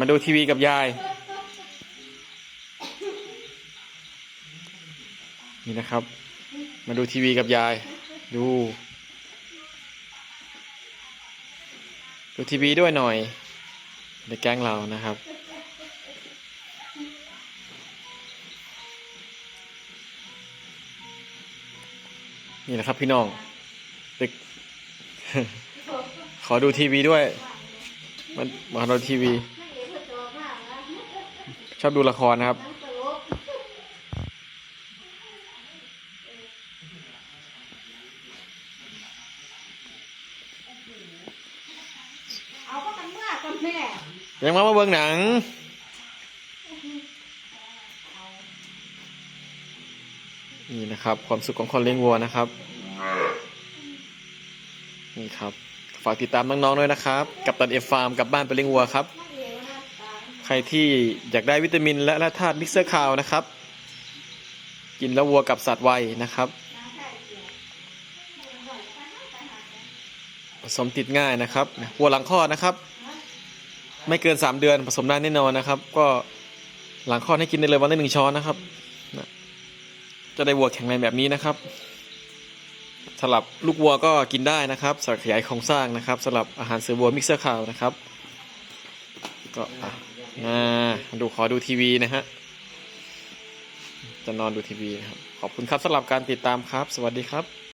มาดูทีวีกับยาย นี่นะครับ มาดูทีวีกับยาย ดู ดูทีวีด้วยหน่อยในแก๊งเรานะครับ นี่นะครับพี่น้องเด็กขอดูทีวีด้วย มันมาดูทีวี ชอบดูละครนะครับ เอาก็กันเมื่อกันแม่ยังมามาเบิ่งหนัง นี่นะครับ ความสุขของคนเลี้ยงวัวนะครับ นี่ครับ ฝากติดตามน้องๆด้วยนะครับ กับตันเอฟฟาร์มกับบ้านไปเลี้ยงวัวครับ ใครที่อยากได้วิตามินและและธาตุมิกเซอร์คาวนะครับ กินแล้ววัวกับสัตว์ไวนะครับผสมติดง่ายนะครับวัวหลังคลอดนะครับ ไม่เกิน 3 เดือนผสมได้แน่นอนนะครับ ก็หลังคลอดให้กินได้เลยวันละหนึ่งช้อนนะครับจะได้วัวแข็งแรงแบบนี้นะครับสำหรับลูกวัวก็กินได้นะครับสำหรับขยายโครงสร้างนะครับสำหรับอาหารเสริมวัวมิกเซอร์คาวนะครับ ก็ อะนะดูขอดูทีวีนะฮะ จะนอนดูทีวีนะครับ ขอบคุณครับสำหรับการติดตามครับ สวัสดีครับ